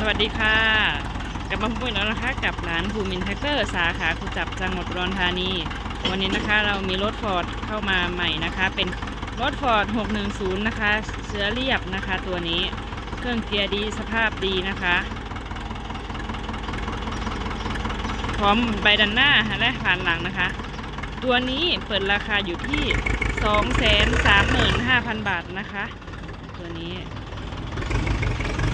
สวัสดีค่ะ กลับมาพบกันแล้วนะคะ กับร้านภูมินแท็กเตอร์สาขาคุจับจังหวัดอุดรธานี วันนี้นะคะเรามีรถฟอร์ดเข้ามาใหม่นะคะ เป็นรถฟอร์ด610 นะคะเสือเรียบนะคะ ตัวนี้เครื่องเกียร์ดีสภาพดีนะคะ พร้อมใบดันหน้าและผ่านหลังนะคะ ตัวนี้เปิดราคาอยู่ที่ 235,000 บาทนะคะ ตัวนี้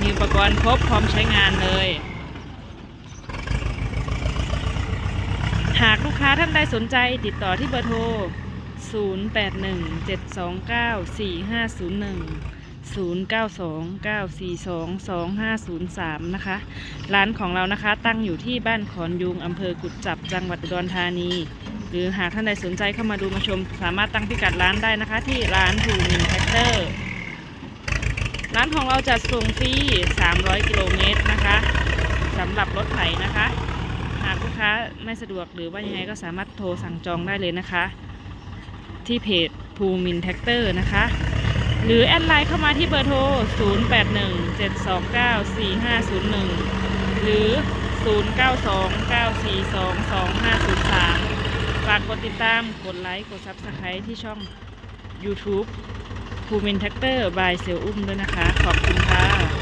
มีอุปกรณ์ครบพร้อมใช้งานเลย หากลูกค้าท่านใดสนใจติดต่อที่เบอร์โทร 0817294501 0929422503 นะคะ ร้านของเรานะคะตั้งอยู่ที่บ้านขอนยุงอำเภอกุดจับจังหวัดอุดรธานี หรือหากท่านใดสนใจเข้ามาดูมาชม สามารถตั้งพิกัดร้านได้นะคะ ที่ร้านภูมิแท็กเตอร์ ร้านของเราจัดส่งฟรี 300 กิโลเมตรนะคะสำหรับรถไถนะคะ หากลูกค้าไม่สะดวกหรือว่ายังไงก็สามารถโทรสั่งจองได้เลยนะคะ ที่เพจภูมินแท็กเตอร์นะคะ หรือแอดไลน์เข้ามาที่เบอร์โทร 0817294501 หรือ 0929422503 ฝากกดติดตาม กดไลค์ กด Subscribe ที่ช่อง YouTube ภูมินแท็กเตอร์บายเซลอุ้มด้วยนะคะ ขอบคุณค่ะ